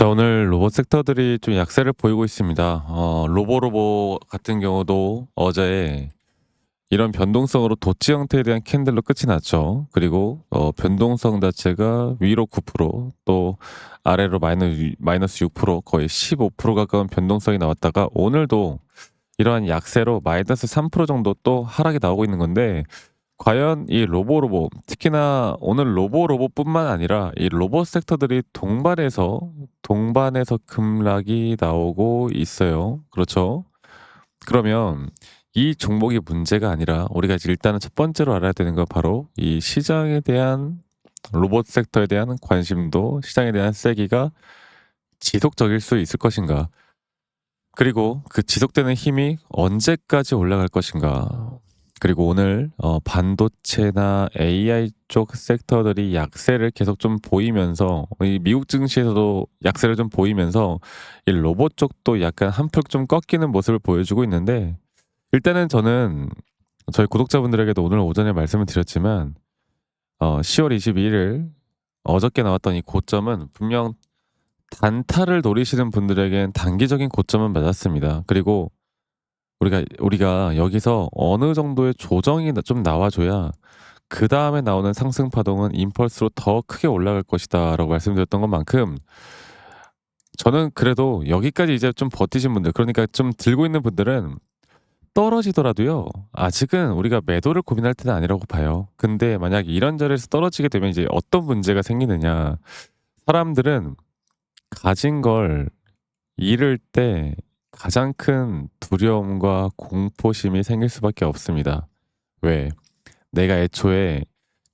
자, 오늘 로봇 섹터들이 좀 약세를 보이고 있습니다. 어, 로보로보 같은 경우도 어제 이런 변동성으로 도치 형태에 대한 캔들로 끝이 났죠. 그리고 어, 변동성 자체가 위로 9%또 아래로 마이너스, 마이너스 6% 거의 15% 가까운 변동성이 나왔다가 오늘도 이러한 약세로 마이너스 3% 정도 또 하락이 나오고 있는 건데 과연 이 로보로보 특히나 오늘 로보로보뿐만 아니라 이 로봇 섹터들이 동반해서 동반해서 급락이 나오고 있어요. 그렇죠? 그러면 이 종목이 문제가 아니라 우리가 일단은 첫 번째로 알아야 되는 건 바로 이 시장에 대한 로봇 섹터에 대한 관심도 시장에 대한 세기가 지속적일 수 있을 것인가? 그리고 그 지속되는 힘이 언제까지 올라갈 것인가? 그리고 오늘 어, 반도체나 AI 쪽 섹터들이 약세를 계속 좀 보이면서 이 미국 증시에서도 약세를 좀 보이면서 이 로봇 쪽도 약간 한풀 좀 꺾이는 모습을 보여주고 있는데 일단은 저는 저희 구독자분들에게도 오늘 오전에 말씀을 드렸지만 어, 10월 22일 어저께 나왔던 이 고점은 분명 단타를 노리시는 분들에겐 단기적인 고점은 맞았습니다. 그리고 우리가 우리가 여기서 어느 정도의 조정이 나- 좀 나와줘야 그 다음에 나오는 상승 파동은 임펄스로 더 크게 올라갈 것이다라고 말씀드렸던 것만큼 저는 그래도 여기까지 이제 좀 버티신 분들 그러니까 좀 들고 있는 분들은 떨어지더라도요 아직은 우리가 매도를 고민할 때는 아니라고 봐요. 근데 만약 이런 자리에서 떨어지게 되면 이제 어떤 문제가 생기느냐 사람들은 가진 걸 잃을 때 가장 큰 두려움과 공포심이 생길 수밖에 없습니다. 왜? 내가 애초에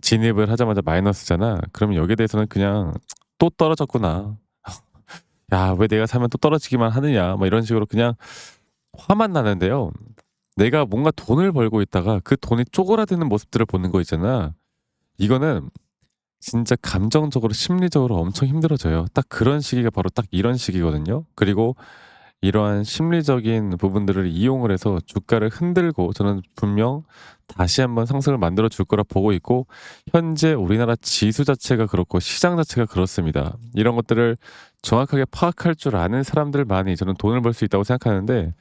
진입을 하자마자 마이너스잖아. 그러면 여기에 대해서는 그냥 또 떨어졌구나. 야, 왜 내가 사면 또 떨어지기만 하느냐. 뭐 이런 식으로 그냥 화만 나는데요. 내가 뭔가 돈을 벌고 있다가 그 돈이 쪼그라드는 모습들을 보는 거 있잖아. 이거는 진짜 감정적으로 심리적으로 엄청 힘들어져요. 딱 그런 시기가 바로 딱 이런 시기거든요. 그리고 이러한 심리적인 부분들을 이용을 해서 주가를 흔들고 저는 분명 다시 한번 상승을 만들어 줄 거라 보고 있고 현재 우리나라 지수 자체가 그렇고 시장 자체가 그렇습니다. 이런 것들을 정확하게 파악할 줄 아는 사람들만이 저는 돈을 벌 수 있다고 생각하는데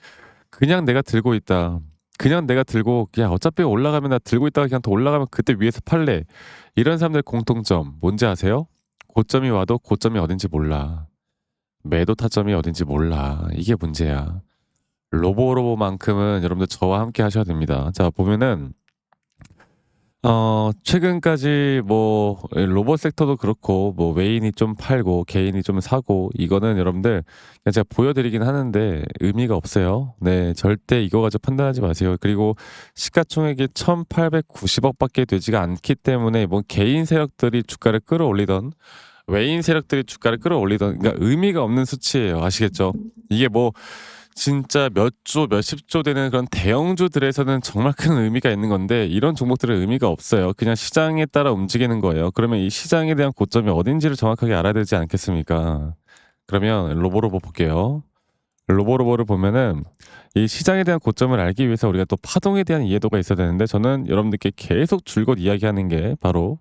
그냥 내가 들고 있다. 그냥 내가 들고 야 어차피 올라가면 나 들고 있다가 그냥 더 올라가면 그때 위에서 팔래. 이런 사람들의 공통점 뭔지 아세요? 고점이 와도 고점이 어딘지 몰라. 매도 타점이 어딘지 몰라. 이게 문제야. 로보로보만큼은 여러분들 저와 함께 하셔야 됩니다. 자, 보면은 어, 최근까지 뭐 로봇 섹터도 그렇고 뭐 외인이 좀 팔고 개인이 좀 사고 이거는 여러분들 그냥 제가 보여드리긴 하는데 의미가 없어요. 네, 절대 이거 가지고 판단하지 마세요. 그리고 시가총액이 1,890억 밖에 되지가 않기 때문에 뭐 개인 세력들이 주가를 끌어올리던 외인 세력들이 주가를 끌어올리던 그러니까 의미가 없는 수치예요. 아시겠죠? 이게 뭐 진짜 몇 조, 몇십 조 되는 그런 대형주들에서는 정말 큰 의미가 있는 건데 이런 종목들은 의미가 없어요. 그냥 시장에 따라 움직이는 거예요. 그러면 이 시장에 대한 고점이 어딘지를 정확하게 알아야 되지 않겠습니까? 그러면 로보로보 볼게요. 로보로보를 보면은 이 시장에 대한 고점을 알기 위해서 우리가 또 파동에 대한 이해도가 있어야 되는데 저는 여러분들께 계속 줄곧 이야기하는 게 바로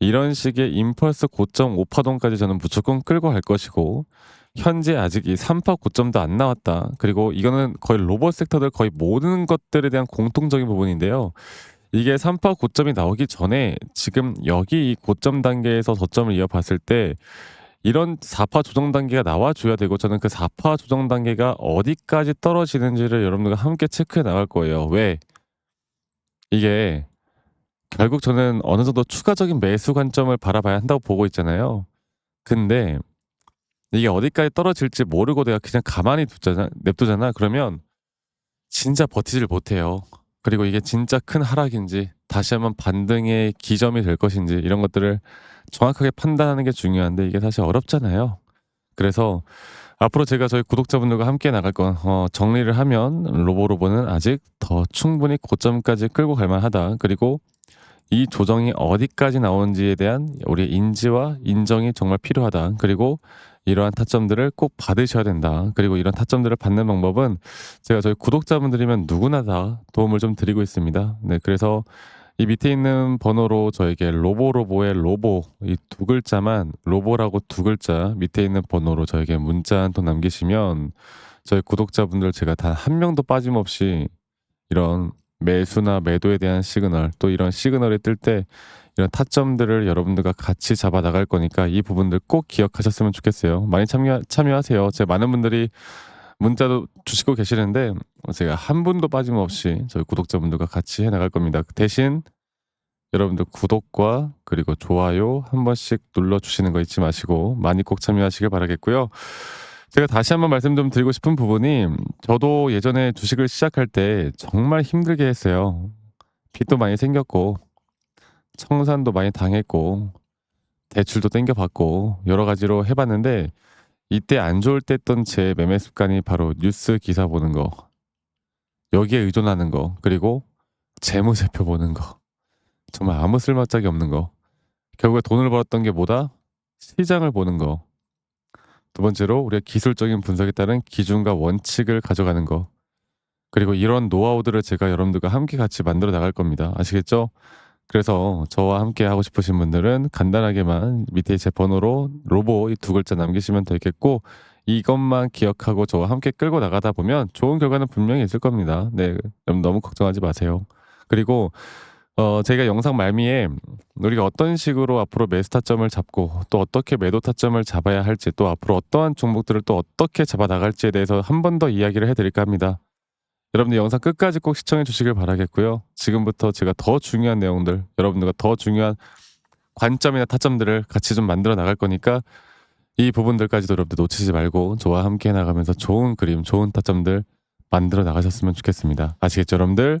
이런 식의 임펄스 고점 5파동까지 저는 무조건 끌고 갈 것이고 현재 아직 이 3파 고점도 안 나왔다. 그리고 이거는 거의 로봇 섹터들 거의 모든 것들에 대한 공통적인 부분인데요. 이게 3파 고점이 나오기 전에 지금 여기 이 고점 단계에서 저점을 이어봤을 때 이런 4파 조정 단계가 나와줘야 되고 저는 그 4파 조정 단계가 어디까지 떨어지는지를 여러분들과 함께 체크해 나갈 거예요. 왜? 이게 결국 저는 어느 정도 추가적인 매수 관점을 바라봐야 한다고 보고 있잖아요. 근데 이게 어디까지 떨어질지 모르고 내가 그냥 가만히 두잖아, 냅두잖아. 그러면 진짜 버티질 못해요. 그리고 이게 진짜 큰 하락인지 다시 한번 반등의 기점이 될 것인지 이런 것들을 정확하게 판단하는 게 중요한데 이게 사실 어렵잖아요. 그래서 앞으로 제가 저희 구독자분들과 함께 나갈 건 어, 정리를 하면 로보로보는 아직 더 충분히 고점까지 끌고 갈 만하다. 그리고 이 조정이 어디까지 나오는지에 대한 우리의 인지와 인정이 정말 필요하다. 그리고 이러한 타점들을 꼭 받으셔야 된다. 그리고 이런 타점들을 받는 방법은 제가 저희 구독자분들이면 누구나 다 도움을 좀 드리고 있습니다. 네, 그래서 이 밑에 있는 번호로 저에게 로보로보의 로보 이 두 글자만 로보라고 두 글자 밑에 있는 번호로 저에게 문자 한 통 남기시면 저희 구독자분들 제가 단 한 명도 빠짐없이 이런 매수나 매도에 대한 시그널 또 이런 시그널이 뜰 때 이런 타점들을 여러분들과 같이 잡아 나갈 거니까 이 부분들 꼭 기억하셨으면 좋겠어요. 많이 참여 참여하세요. 제 많은 분들이 문자도 주시고 계시는데 제가 한 분도 빠짐없이 저희 구독자분들과 같이 해 나갈 겁니다. 대신 여러분들 구독과 그리고 좋아요 한 번씩 눌러 주시는 거 잊지 마시고 많이 꼭 참여하시길 바라겠고요. 제가 다시 한번 말씀 좀 드리고 싶은 부분이 저도 예전에 주식을 시작할 때 정말 힘들게 했어요. 빚도 많이 생겼고 청산도 많이 당했고 대출도 땡겨봤고 여러 가지로 해봤는데 이때 안 좋을 때 했던 제 매매 습관이 바로 뉴스 기사 보는 거 여기에 의존하는 거 그리고 재무제표 보는 거 정말 아무 쓸맛짝이 없는 거 결국에 돈을 벌었던 게 뭐다? 시장을 보는 거 두 번째로 우리가 기술적인 분석에 따른 기준과 원칙을 가져가는 거. 그리고 이런 노하우들을 제가 여러분들과 함께 같이 만들어 나갈 겁니다. 아시겠죠? 그래서 저와 함께 하고 싶으신 분들은 간단하게만 밑에 제 번호로 로보 이 두 글자 남기시면 되겠고 이것만 기억하고 저와 함께 끌고 나가다 보면 좋은 결과는 분명히 있을 겁니다. 네, 너무 걱정하지 마세요. 그리고 어, 제가 영상 말미에 우리가 어떤 식으로 앞으로 매수 타점을 잡고 또 어떻게 매도 타점을 잡아야 할지 또 앞으로 어떠한 종목들을 또 어떻게 잡아 나갈지에 대해서 한 번 더 이야기를 해드릴까 합니다. 여러분들 영상 끝까지 꼭 시청해 주시길 바라겠고요. 지금부터 제가 더 중요한 내용들, 여러분들과 더 중요한 관점이나 타점들을 같이 좀 만들어 나갈 거니까 이 부분들까지도 여러분들 놓치지 말고 저와 함께 나가면서 좋은 그림, 좋은 타점들 만들어 나가셨으면 좋겠습니다. 아시겠죠, 여러분들?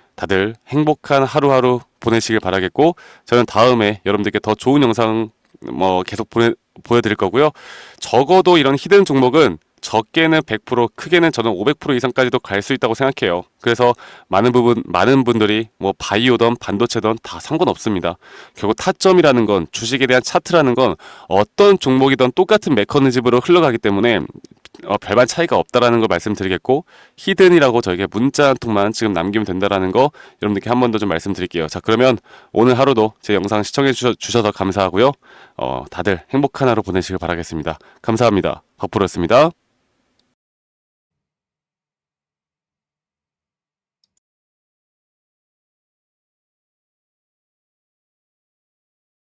다들 행복한 하루하루 보내시길 바라겠고 저는 다음에 여러분들께 더 좋은 영상 뭐 계속 보내, 보여드릴 거고요. 적어도 이런 히든 종목은 적게는 100%, 크게는 저는 500% 이상까지도 갈 수 있다고 생각해요. 그래서 많은 부분, 많은 분들이 뭐 바이오든 반도체든 다 상관없습니다. 결국 타점이라는 건 주식에 대한 차트라는 건 어떤 종목이든 똑같은 메커니즘으로 흘러가기 때문에 어, 별반 차이가 없다라는 걸 말씀드리겠고 히든이라고 저에게 문자 한 통만 지금 남기면 된다라는 거 여러분들께 한 번 더 좀 말씀드릴게요. 자 그러면 오늘 하루도 제 영상 시청해 주셔, 주셔서 감사하고요. 어, 다들 행복한 하루 보내시길 바라겠습니다. 감사합니다. 박프로였습니다.